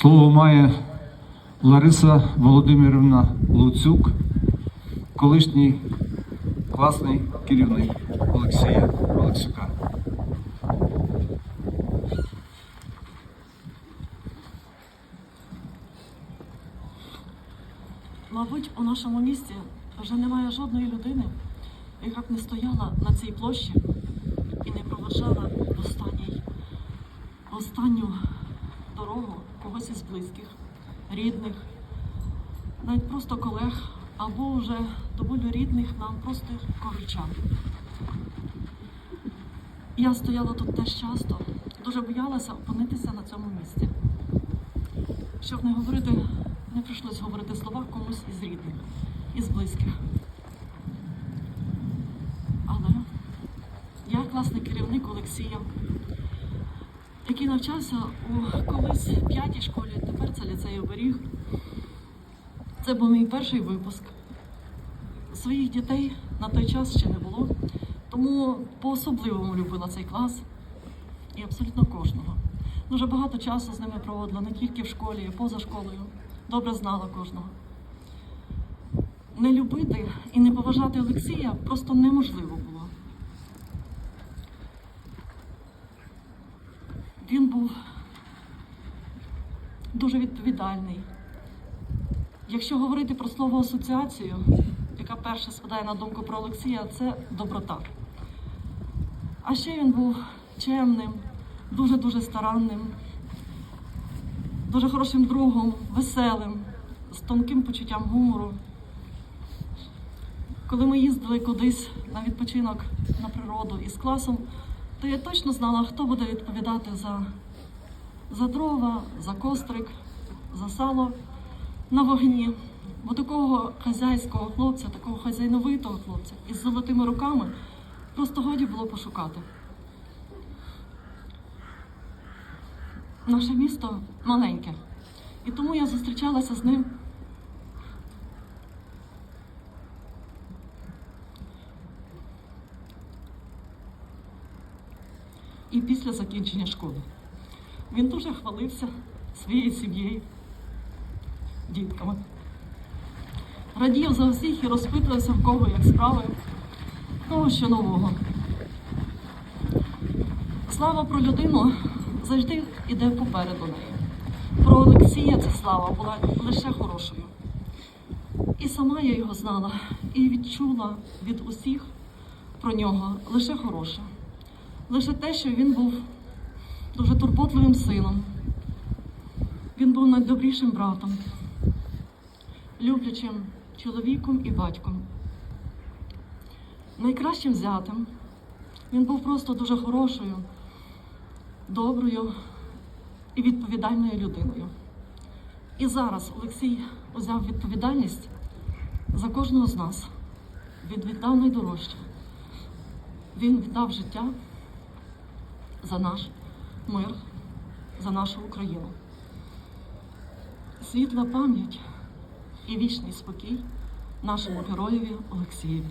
Слово має Лариса Володимирівна Луцюк, колишній класний керівник Олексія Олексюка. Мабуть, у нашому місті вже немає жодної людини, яка б не стояла на цій площі і не проважала останній, останню близьких, рідних, навіть просто колег або вже доволі рідних нам просто коричан. Я стояла тут теж часто, дуже боялася опинитися на цьому місці. Щоб не говорити, не прийшлось говорити слова комусь із рідних, із близьких. Але я класний керівник Олексія, який навчався у колись п'ятій школі, тепер це ліцей оберіг. Це був мій перший випуск. Своїх дітей на той час ще не було, тому по-особливому любила цей клас і абсолютно кожного. Дуже багато часу з ними проводила не тільки в школі, а поза школою. Добре знала кожного. Не любити і не поважати Олексія просто неможливо було. Він був дуже відповідальний. Якщо говорити про слово асоціацію, яка перша спадає на думку про Олексія, це доброта. А ще він був чемним, дуже-дуже старанним, дуже хорошим другом, веселим, з тонким почуттям гумору. Коли ми їздили кудись на відпочинок на природу із класом, то я точно знала, хто буде відповідати за, за дрова, за кострик, за сало на вогні. Бо такого хазяйського хлопця, такого хазяйновитого хлопця із золотими руками просто годі було пошукати. Наше місто маленьке, і тому я зустрічалася з ним. І після закінчення школи. Він дуже хвалився своєю сім'єю, дітками. Радів за всіх і розпитувався в кого як справи, в кого що нового. Слава про людину завжди йде попереду неї. Про Олексія ця слава була лише хорошою. І сама я його знала і відчула від усіх про нього лише хороше. Лише те, що він був дуже турботливим сином. Він був найдобрішим братом, люблячим чоловіком і батьком. Найкращим зятем. Він був просто дуже хорошою, доброю і відповідальною людиною. І зараз Олексій узяв відповідальність за кожного з нас. Він віддав найдорожче. Він віддав життя за наш мир, за нашу Україну. Світла пам'ять і вічний спокій нашому героєві Олексієві.